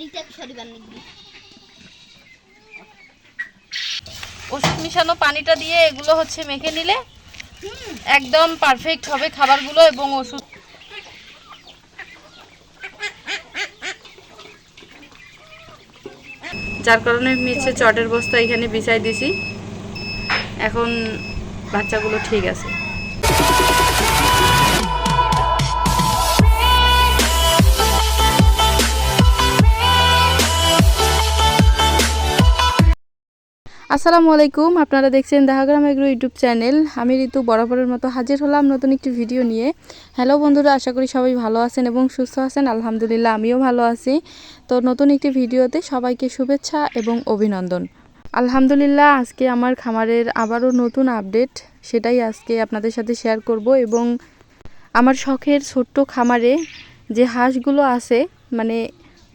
পানিটা সরিবার লাগবে ওষুধ মিশানো পানিটা দিয়ে এগুলো হচ্ছে মেখে নিলে একদম পারফেক্ট হবে খাবারগুলো এবং ওষুধ। যার কারণে নিচে চটের বস্তা এখানে বিছাই দিছি। এখন বাচ্চাগুলো ঠিক আছে। আসসালামু আলাইকুম, আপনারা দেখছেন দেহাগ্রাম এগ্রো ইউটিউব চ্যানেল। আমি ঋতু বরাবরের মতো হাজির হলাম নতুন একটি ভিডিও নিয়ে। হ্যালো বন্ধুরা, আশা করি সবাই ভালো আছেন এবং সুস্থ আছেন। আলহামদুলিল্লাহ, আমিও ভালো আছি। তো নতুন একটি ভিডিওতে সবাইকে শুভেচ্ছা এবং অভিনন্দন। আলহামদুলিল্লাহ, আজকে আমার খামারের আবারও নতুন আপডেট। সেটাই আজকে আপনাদের সাথে শেয়ার করব এবং আমার শখের ছোট্ট খামারে যে হাঁসগুলো আছে মানে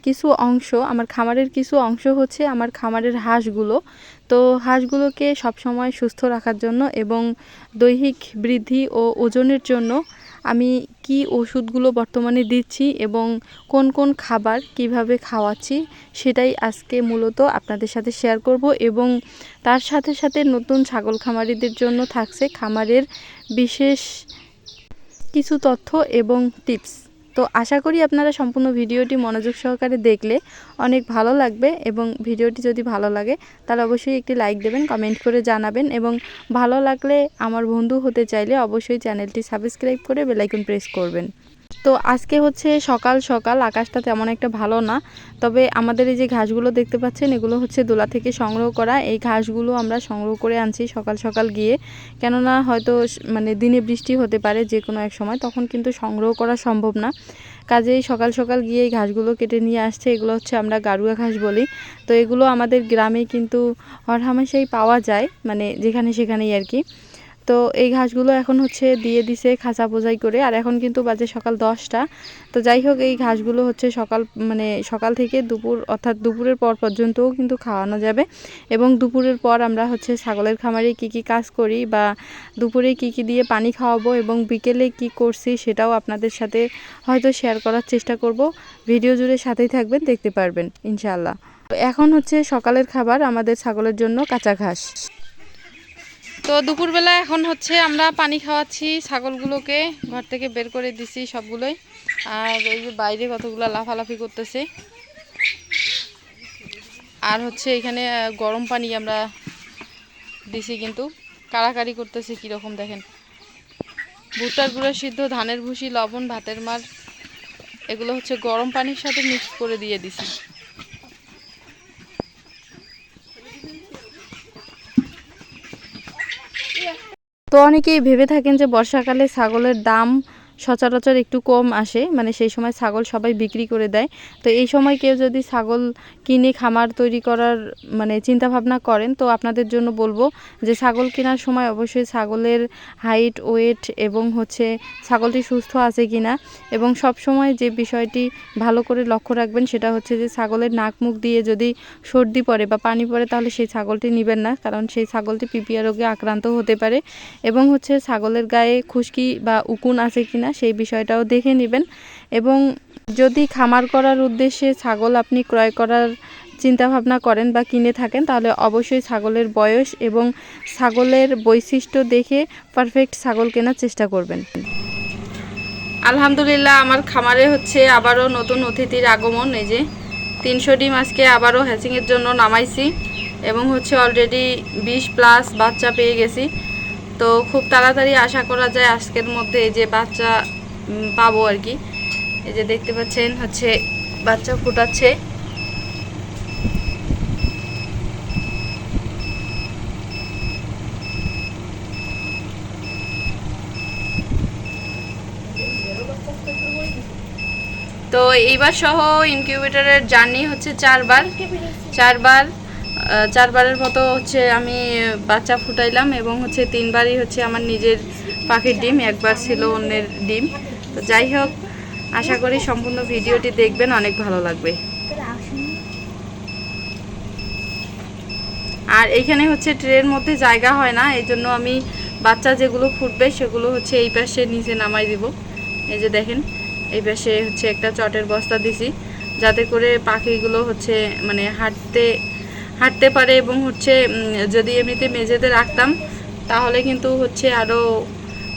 কিছু অংশ, আমার খামারের কিছু অংশ হচ্ছে আমার খামারের হাঁসগুলো। তো হাঁসগুলোকে সবসময় সুস্থ রাখার জন্য এবং দৈহিক বৃদ্ধি ও ওজনের জন্য আমি কি ওষুধগুলো বর্তমানে দিচ্ছি এবং কোন কোন খাবার কীভাবে খাওয়াচ্ছি সেটাই আজকে মূলত আপনাদের সাথে শেয়ার করব এবং তার সাথে সাথে নতুন ছাগল খামারিদের জন্য থাকছে খামারের বিশেষ কিছু তথ্য এবং টিপস। তো আশা করি আপনারা সম্পূর্ণ ভিডিওটি মনোযোগ সহকারে দেখলে অনেক ভালো লাগবে এবং ভিডিওটি যদি ভালো লাগে, তাহলে অবশ্যই একটি লাইক দেবেন, কমেন্ট করে জানাবেন এবং ভালো লাগলে আমার বন্ধু হতে চাইলে অবশ্যই চ্যানেলটি সাবস্ক্রাইব করে বেলাইকন প্রেস করবেন। তো আজকে হচ্ছে সকাল সকাল আকাশটা তেমন একটা ভালো না। তবে আমাদের এই যে ঘাসগুলো দেখতে পাচ্ছেন, এগুলো হচ্ছে দোলা থেকে সংগ্রহ করা। এই ঘাসগুলো আমরা সংগ্রহ করে আনছি সকাল সকাল গিয়ে। কেননা হয়তো মানে দিনে বৃষ্টি হতে পারে যে কোনো এক সময়, তখন কিন্তু সংগ্রহ করা সম্ভব না। কাজেই সকাল সকাল গিয়ে এই ঘাসগুলো কেটে নিয়ে আসছে। এগুলো হচ্ছে আমরা গারুয়া ঘাস বলি। তো এগুলো আমাদের গ্রামে কিন্তু হরহামেশাই পাওয়া যায় মানে যেখানে সেখানেই আর কি। তো এই ঘাসগুলো এখন হচ্ছে দিয়ে দিছে খাঁচা বোঝাই করে, আর এখন কিন্তু বাজে সকাল দশটা। তো যাই হোক, এই ঘাসগুলো হচ্ছে সকাল মানে সকাল থেকে দুপুর, অর্থাৎ দুপুরের পর পর্যন্তও কিন্তু খাওয়ানো যাবে। এবং দুপুরের পর আমরা হচ্ছে ছাগলের খামারে কি কি কাজ করি বা দুপুরে কি কি দিয়ে পানি খাওয়াবো এবং বিকেলে কি করছি সেটাও আপনাদের সাথে হয়তো শেয়ার করার চেষ্টা করব। ভিডিও জুড়ে সাথেই থাকবেন, দেখতে পারবেন, ইনশাআল্লাহ। তো এখন হচ্ছে সকালের খাবার আমাদের ছাগলের জন্য কাঁচা ঘাস। তো দুপুরবেলা এখন হচ্ছে আমরা পানি খাওয়াচ্ছি ছাগলগুলোকে, ঘর থেকে বের করে দিছি সবগুলোই। আর এই যে বাইরে কতগুলো লাফালাফি করতেছে। আর হচ্ছে এখানে গরম পানি আমরা দিছি কিন্তু। কাড়াকাড়ি করতেছে কীরকম দেখেন। ভুট্টার গুঁড়ো সিদ্ধ, ধানের ভুসি, লবণ, ভাতের মার, এগুলো হচ্ছে গরম পানির সাথে মিক্স করে দিয়ে দিছি। তো অনেকেই ভেবে থাকেন যে বর্ষাকালে ছাগলের দাম সচরাচর একটু কম আসে। মানে সেই সময় ছাগল সবাই বিক্রি করে দেয়। তো এই সময় কেউ যদি ছাগল কিনে, খামার তৈরি করার মানে চিন্তা ভাবনা করেন, তো আপনাদের জন্য বলব যে ছাগল কেনার সময় অবশ্যই ছাগলের হাইট ওয়েট এবং হচ্ছে ছাগলটি সুস্থ আছে কিনা এবং সব সময় যে বিষয়টি ভালো করে লক্ষ্য রাখবেন সেটা হচ্ছে যে ছাগলের নাক, মুখ দিয়ে যদি সর্দি পড়ে বা পানি পড়ে তাহলে সেই ছাগলটি নেবেন না। কারণ সেই ছাগলটি পিপিয়া রোগে আক্রান্ত হতে পারে এবং হচ্ছে ছাগলের গায়ে খুশকি বা উকুন আছে কিনা সেই বিষয়টাও দেখে নেবেন। এবং যদি খামার করার উদ্দেশ্যে ছাগল আপনি ক্রয় করার চিন্তা ভাবনা করেন বা কিনে থাকেন, তাহলে অবশ্যই ছাগলের বয়স এবং ছাগলের বৈশিষ্ট্য দেখে পারফেক্ট ছাগল কেনার চেষ্টা করবেন। আলহামদুলিল্লাহ, আমার খামারে হচ্ছে আবারও নতুন অতিথির আগমন। এই যে তিনশো ডিম আজকে আবারও হ্যাচিংয়ের জন্য নামাইছি এবং হচ্ছে অলরেডি বিশ প্লাস বাচ্চা পেয়ে গেছি। তো খুব তাড়াতাড়ি আশা করা যায় আজকের মধ্যে এই যে বাচ্চা পাবো আর কি। এই যে দেখতে পাচ্ছেন হচ্ছে বাচ্চা ফুটাচ্ছে। তো এইবার সহ ইনকিউবেটরের জার্নি হচ্ছে চারবার। চারবার চারবারের মতো হচ্ছে আমি বাচ্চা ফুটাইলাম এবং হচ্ছে তিনবারই হচ্ছে আমার নিজের পাখির ডিম, একবার ছিল অন্যের ডিম। তো যাই হোক, আশা করি সম্পূর্ণ ভিডিওটি দেখবেন, অনেক ভালো লাগবে। আর এইখানে হচ্ছে ট্রের মধ্যে জায়গা হয় না এই জন্য আমি বাচ্চা যেগুলো ফুটবে সেগুলো হচ্ছে এই পাশে নিচে নামাই দিব। এই যে দেখেন, এই পাশে হচ্ছে একটা চটের বস্তা দিছি, যাতে করে পাখিগুলো হচ্ছে মানে হাঁটতে হাঁটতে পারে এবং হচ্ছে যদি এমনিতে মেঝেতে রাখতাম, তাহলে কিন্তু হচ্ছে আরও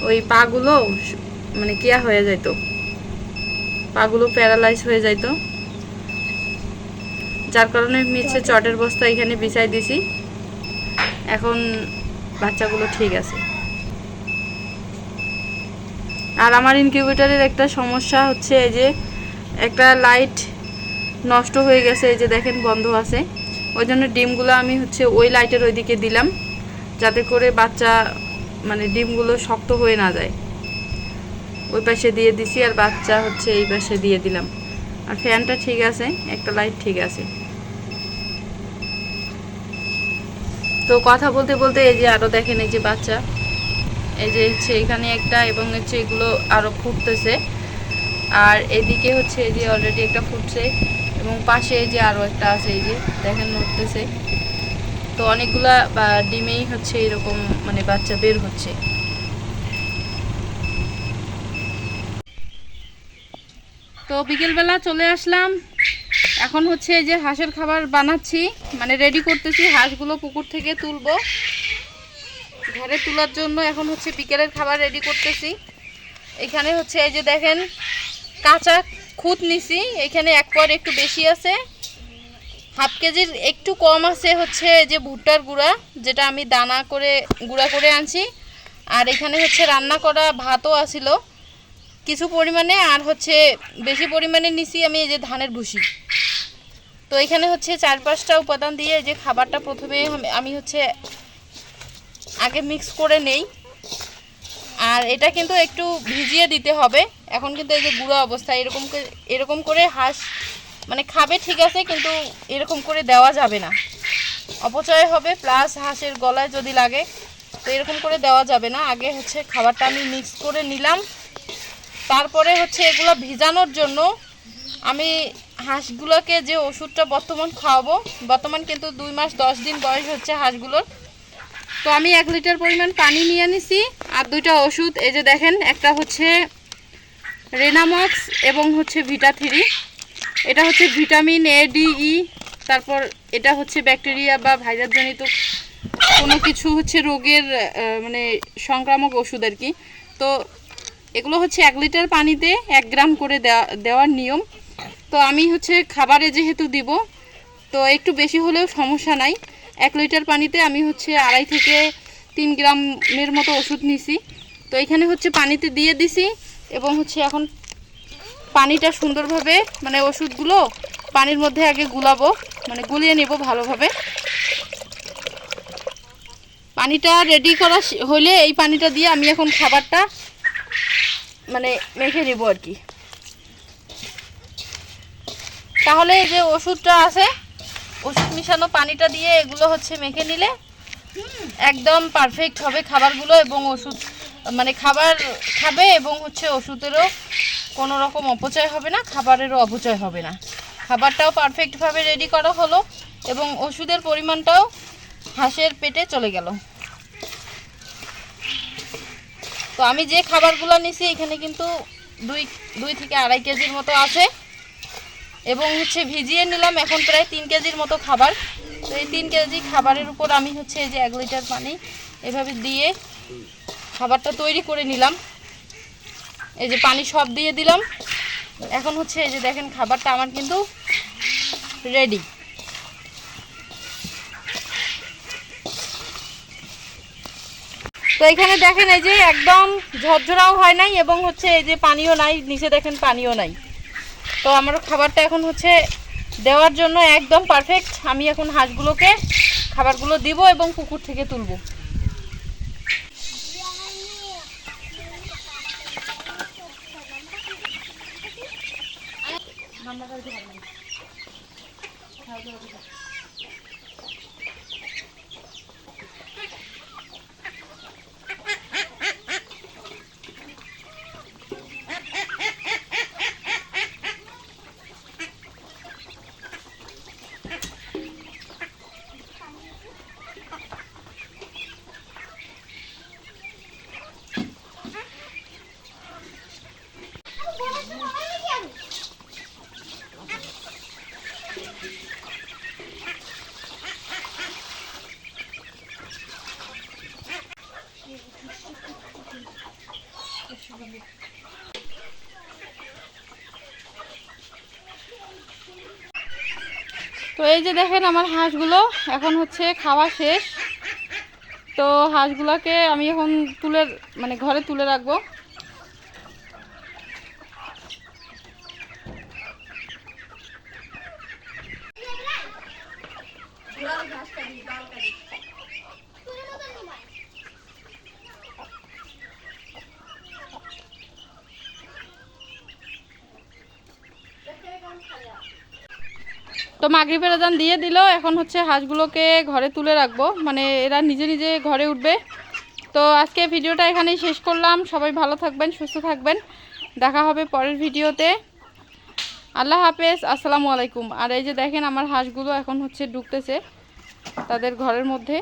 ওই পাগুলো মানে কেয়া হয়ে যেত পাগুলো প্যারালাইজ হয়ে যেত যার কারণে হচ্ছে চটের বস্তা এখানে বিছাই দিছি। এখন বাচ্চাগুলো ঠিক আছে। আর আমার ইনকিউবেটারের একটা সমস্যা হচ্ছে এই যে, একটা লাইট নষ্ট হয়ে গেছে, এই যে দেখেন বন্ধ আছে। ওই জন্য ডিমগুলো আমি হচ্ছে ওই লাইটের ওইদিকে দিলাম, যাতে করে বাচ্চা মানে ডিমগুলো শক্ত হয়ে না যায়। ওই পাশে দিয়ে দিছি আর বাচ্চা হচ্ছে এই পাশে দিয়ে দিলাম। আর ফ্যানটা ঠিক আছে, একটা লাইট ঠিক আছে। তো কথা বলতে বলতে এই যে আরও দেখেন এই যে বাচ্চা, এই যে হচ্ছে এখানে একটা এবং হচ্ছে এগুলো আরও ফুটতেছে। আর এদিকে হচ্ছে এই যে অলরেডি একটা ফুটছে। এবং পাশে যে আরও একটা আছে, এই যে দেখেন নড়তেছে তো অনেকগুলা, বা ডিমেই হচ্ছে এরকম মানে বাচ্চা বের হচ্ছে। তো বিকেলবেলা চলে আসলাম। এখন হচ্ছে যে হাঁসের খাবার বানাচ্ছি। মানে রেডি করতেছি, হাঁসগুলো পুকুর থেকে তুলবো। ঘরে তোলার জন্য এখন হচ্ছে বিকেলের খাবার রেডি করতেছি। এখানে হচ্ছে এই যে দেখেন, কাঁচা খুদ নিছি, এখানে এক পর একটু বেশি আছে। হাফ কেজির একটু কম আছে হচ্ছে যে ভুট্টার গুঁড়া, যেটা আমি দানা করে, গুঁড়া করে আনছি। আর এখানে হচ্ছে রান্না করা ভাতও আছিল। কিছু পরিমাণে আর হচ্ছে বেশি পরিমাণে নিছি আমি এই যে ধানের ভুসি। তো এখানে হচ্ছে চার পাঁচটা উপাদান দিয়ে যে খাবারটা প্রথমে আমি হচ্ছে আগে মিক্স করে নেই। আর এটা কিন্তু একটু ভিজিয়ে দিতে হবে। এখন কিন্তু এই যে গুঁড়ো অবস্থা, এরকম এরকম করে হাঁস মানে খাবে ঠিক আছে, কিন্তু এরকম করে দেওয়া যাবে না। অপচয় হবে প্লাস হাঁসের গলায় যদি লাগে, তো এরকম করে দেওয়া যাবে না। আগে হচ্ছে খাবারটা আমি মিক্স করে নিলাম। তারপরে হচ্ছে এগুলো ভিজানোর জন্য আমি হাঁসগুলোকে যে ওষুধটা বর্তমান খাওয়াবো, বর্তমান কিন্তু দুই মাস, দশ দিন বয়স হচ্ছে হাঁসগুলোর তো আমি এক লিটার পরিমাণ পানি নিয়ে নিছি, আর দুইটা ওষুধ, এই যে দেখেন, একটা হচ্ছে রেনামক্স এবং হচ্ছে ভিটা থ্রি এটা হচ্ছে ভিটামিন এ ডি ই তারপর এটা হচ্ছে ব্যাকটেরিয়া বা ভাইরাসজনিত কোনো কিছু হচ্ছে রোগের মানে সংক্রামক ওষুধ আর কি। তো এগুলো হচ্ছে এক লিটার পানিতে এক গ্রাম করে দেওয়া, দেওয়ার নিয়ম। তো আমি হচ্ছে খাবারে যেহেতু দিব, তো একটু বেশি হলেও সমস্যা নাই। এক লিটার পানিতে আমি হচ্ছে আড়াই থেকে তিন গ্রামের মতো ওষুধ নিছি। তো এখানে হচ্ছে পানিতে দিয়ে দিছি এবং হচ্ছে এখন পানিটা সুন্দরভাবে মানে ওষুধগুলো পানির মধ্যে আগে গুলাবো মানে গুলিয়ে নেব ভালোভাবে। পানিটা রেডি করা হলে এই পানিটা দিয়ে আমি এখন খাবারটা মানে মেখে নেব আর কি। তাহলে যে ওষুধটা আছে ওষুধ মিশানো পানিটা দিয়ে এগুলো হচ্ছে মেখে নিলে একদম পারফেক্ট হবে খাবারগুলো এবং ওষুধ মানে খাবার খাবে এবং হচ্ছে ওষুধেরও কোনো রকম অপচয় হবে না, খাবারেরও অপচয় হবে না। খাবারটাও পারফেক্টভাবে রেডি করা হলো এবং ওষুধের পরিমাণটাও হাঁসের পেটে চলে গেল। তো আমি যে খাবারগুলো নিছি এখানে কিন্তু দুই দুই থেকে আড়াই কেজির মতো আছে। এবং হচ্ছে ভিজিয়ে নিলাম এখন প্রায় তিন কেজির মতো খাবার। তো এই তিন কেজি খাবারের উপর আমি হচ্ছে এই যে এক লিটার পানি এভাবে দিয়ে খাবারটা তৈরি করে নিলাম। এই যে পানি সব দিয়ে দিলাম। এখন হচ্ছে এই যে দেখেন খাবারটা আমার কিন্তু রেডি তো এখানে দেখেন এই যে একদম ঝরঝরাও হয় নাই এবং হচ্ছে এই যে পানিও নাই, নিচে দেখেন পানিও নাই। তো আমার খাবারটা এখন হচ্ছে দেওয়ার জন্য একদম পারফেক্ট আমি এখন হাঁসগুলোকে, খাবারগুলো দিব এবং কুকুর থেকে তুলব। তো এই যে দেখেন আমার হাঁসগুলো এখন হচ্ছে খাওয়া শেষ। তো হাঁসগুলোকে আমি এখন তুলে মানে ঘরে তুলে রাখব তো মাগরিবের আজান দিয়ে দিল, এখন হচ্ছে হাঁসগুলোকে ঘরে তুলে রাখব। মানে এরা নিজে নিজে ঘরে উঠবে। তো আজকে ভিডিওটা এখানেই শেষ করলাম। সবাই ভালো থাকবেন, সুস্থ থাকবেন। দেখা হবে পরের ভিডিওতে। আল্লাহ হাফেজ, আসসালামু আলাইকুম। আর এই যে দেখেন, আমার হাঁসগুলো এখন হচ্ছে ঢুকতেছে তাদের ঘরের মধ্যে।